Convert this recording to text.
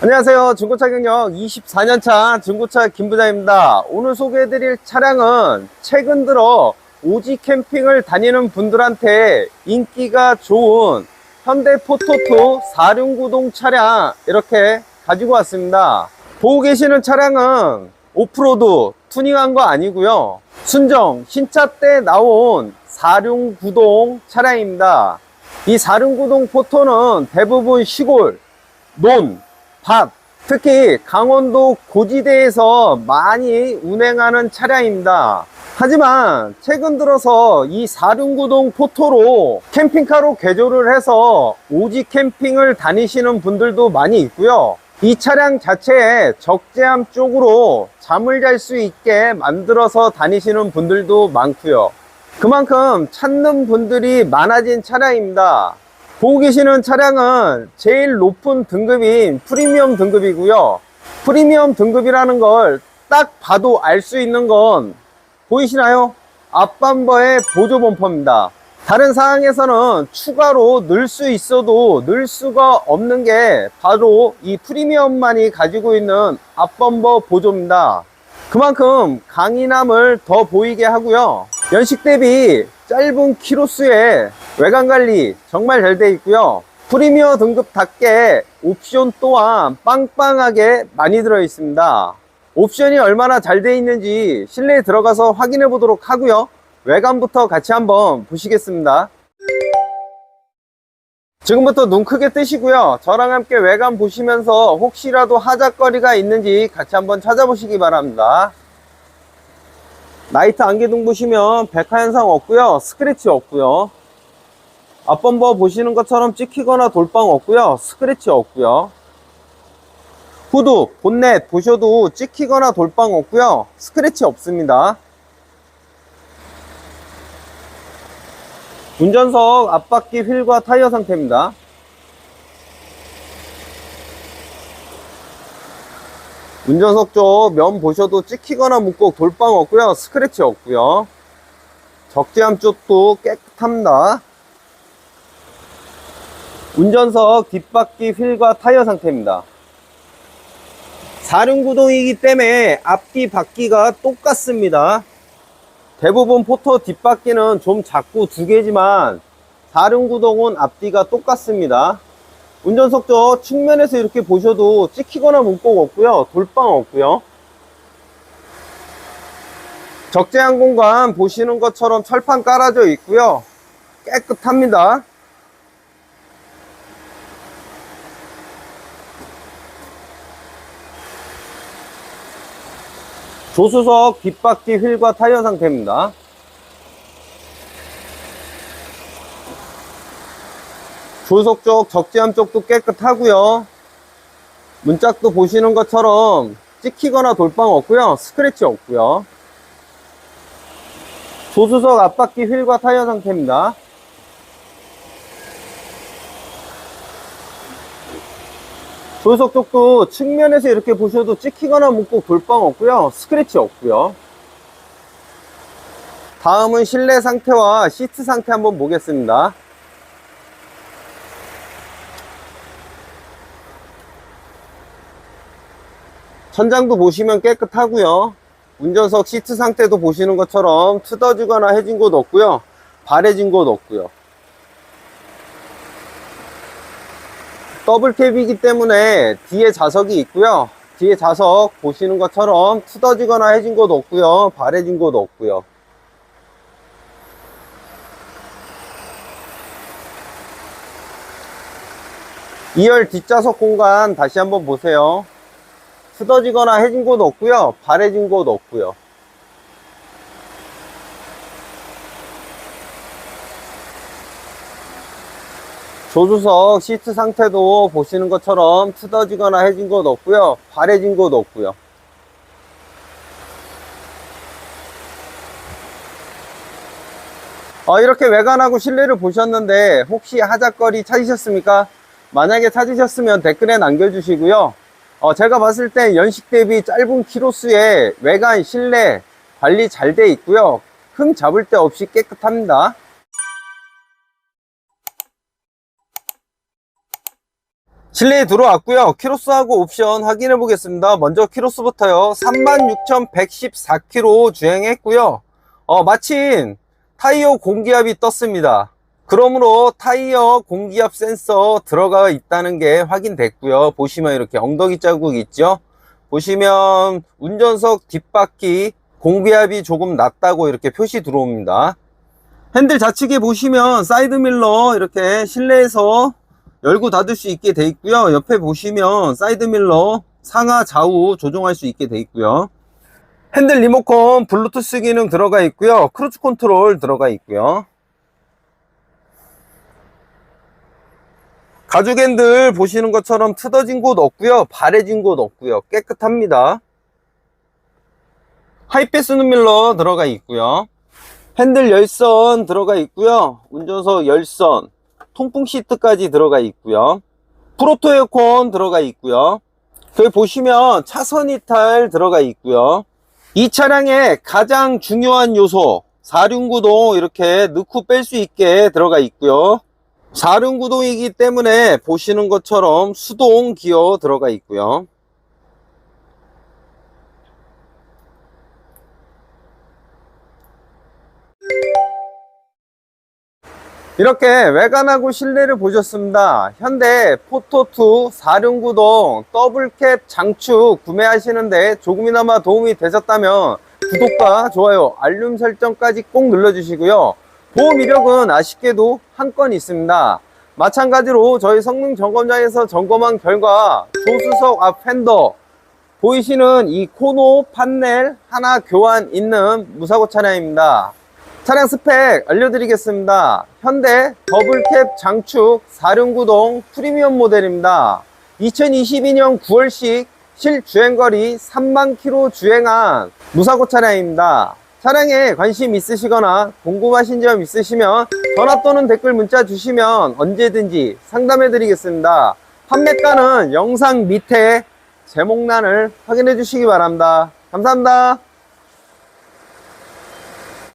안녕하세요. 중고차 경력 24년차 중고차 김부장입니다. 오늘 소개해드릴 차량은 최근 들어 오지 캠핑을 다니는 분들한테 인기가 좋은 현대 포토2 4륜구동 차량 이렇게 가지고 왔습니다. 보고 계시는 차량은 오프로드 투닝한 거 아니고요. 순정 신차 때 나온 4륜구동 차량입니다. 이 4륜구동 포토는 대부분 시골, 논, 밭, 특히 강원도 고지대에서 많이 운행하는 차량입니다. 하지만 최근 들어서 이 4륜구동 포토로 캠핑카로 개조를 해서 오지 캠핑을 다니시는 분들도 많이 있고요. 이 차량 자체에 적재함 쪽으로 잠을 잘 수 있게 만들어서 다니시는 분들도 많고요. 그만큼 찾는 분들이 많아진 차량입니다. 보고 계시는 차량은 제일 높은 등급인 프리미엄 등급이고요. 프리미엄 등급이라는 걸 딱 봐도 알 수 있는 건 보이시나요? 앞범퍼의 보조 범퍼입니다. 다른 상황에서는 추가로 넣을 수 있어도 넣을 수가 없는 게 바로 이 프리미엄만이 가지고 있는 앞범퍼 보조입니다. 그만큼 강인함을 더 보이게 하고요. 연식 대비 짧은 키로수에 외관 관리 정말 잘 되어 있고요. 프리미어 등급답게 옵션 또한 빵빵하게 많이 들어 있습니다. 옵션이 얼마나 잘 되어 있는지 실내에 들어가서 확인해 보도록 하고요. 외관부터 같이 한번 보시겠습니다. 지금부터 눈 크게 뜨시고요. 저랑 함께 외관 보시면서 혹시라도 하작거리가 있는지 같이 한번 찾아보시기 바랍니다. 나이트 안개등 보시면 백화 현상 없고요. 스크래치 없고요. 앞범버 보시는 것처럼 찍히거나 돌빵 없고요. 스크래치 없고요. 후드, 본넷 보셔도 찍히거나 돌빵 없고요. 스크래치 없습니다. 운전석 앞바퀴 휠과 타이어 상태입니다. 운전석 쪽 면 보셔도 찍히거나 묻고 돌빵 없고요. 스크래치 없고요. 적재함 쪽도 깨끗합니다. 운전석 뒷바퀴 휠과 타이어 상태입니다. 4륜구동이기 때문에 앞뒤 바퀴가 똑같습니다. 대부분 포토 뒷바퀴는 좀 작고 두 개지만 4륜구동은 앞뒤가 똑같습니다. 운전석 쪽 측면에서 이렇게 보셔도 찍히거나 문콕 없고요. 돌빵 없고요. 적재한 공간 보시는 것처럼 철판 깔아져 있고요. 깨끗합니다. 조수석 뒷바퀴 휠과 타이어 상태입니다. 조수석 쪽 적재함 쪽도 깨끗하고요. 문짝도 보시는 것처럼 찍히거나 돌빵 없고요. 스크래치 없고요. 조수석 앞바퀴 휠과 타이어 상태입니다. 조수석 쪽도 측면에서 이렇게 보셔도 찍히거나 묻고 돌빵 없고요. 스크래치 없고요. 다음은 실내 상태와 시트 상태 한번 보겠습니다. 천장도 보시면 깨끗하고요. 운전석 시트 상태도 보시는 것처럼 트어지거나 해진 곳 없고요. 바래진 곳 없고요. 더블 캡이기 때문에 뒤에 좌석이 있고요. 뒤에 좌석 보시는 것처럼 투더지거나 해진 곳 없고요. 바래진 곳 없고요. 이열 뒷좌석 공간 다시 한번 보세요. 투더지거나 해진 곳 없고요. 바래진 곳 없고요. 조수석 시트 상태도 보시는 것처럼 트어지거나 해진 곳 없고요. 바래진 곳 없고요. 어, 이렇게 외관하고 실내를 보셨는데 혹시 하작거리 찾으셨습니까? 만약에 찾으셨으면 댓글에 남겨주시고요. 어, 제가 봤을 때 연식 대비 짧은 키로수에 외관 실내 관리 잘 돼 있고요. 흠 잡을 데 없이 깨끗합니다 실내에 들어왔고요. 키로수하고 옵션 확인해 보겠습니다. 먼저 키로수부터요. 36,114km 주행했고요. 어, 마침 타이어 공기압이 떴습니다. 그러므로 타이어 공기압 센서 들어가 있다는 게 확인됐고요. 보시면 이렇게 엉덩이 자국 있죠? 보시면 운전석 뒷바퀴 공기압이 조금 낮다고 이렇게 표시 들어옵니다. 핸들 좌측에 보시면 사이드밀러 이렇게 실내에서 열고 닫을 수 있게 돼 있고요. 옆에 보시면 사이드밀러 상하 좌우 조정할 수 있게 돼 있고요. 핸들 리모컨 블루투스 기능 들어가 있고요. 크루즈 컨트롤 들어가 있고요. 가죽 핸들 보시는 것처럼 트어진 곳 없고요. 바래진 곳 없고요. 깨끗합니다. 하이패스 눈밀러 들어가 있고요. 핸들 열선 들어가 있고요. 운전석 열선, 통풍 시트까지 들어가 있고요. 프로토 에어컨 들어가 있고요. 여기 보시면 차선 이탈 들어가 있고요. 이 차량의 가장 중요한 요소 4륜구동 이렇게 넣고 뺄 수 있게 들어가 있고요. 4륜구동이기 때문에 보시는 것처럼 수동 기어 들어가 있고요. 이렇게 외관하고 실내를 보셨습니다. 현대 포토2 4륜구동 더블캡 장축 구매하시는데 조금이나마 도움이 되셨다면 구독과 좋아요, 알림 설정까지 꼭 눌러주시고요. 보험 이력은 아쉽게도 한 건 있습니다. 마찬가지로 저희 성능 점검장에서 점검한 결과 조수석 앞 팬더 보이시는 이 코너 판넬 하나 교환 있는 무사고 차량입니다. 차량 스펙 알려드리겠습니다. 현대 더블캡 장축 4륜구동 프리미엄 모델입니다. 2022년 9월식 실주행거리 3만 킬로 주행한 무사고 차량입니다. 차량에 관심 있으시거나 궁금하신 점 있으시면 전화 또는 댓글 문자 주시면 언제든지 상담해 드리겠습니다. 판매가는 영상 밑에 제목란을 확인해 주시기 바랍니다. 감사합니다.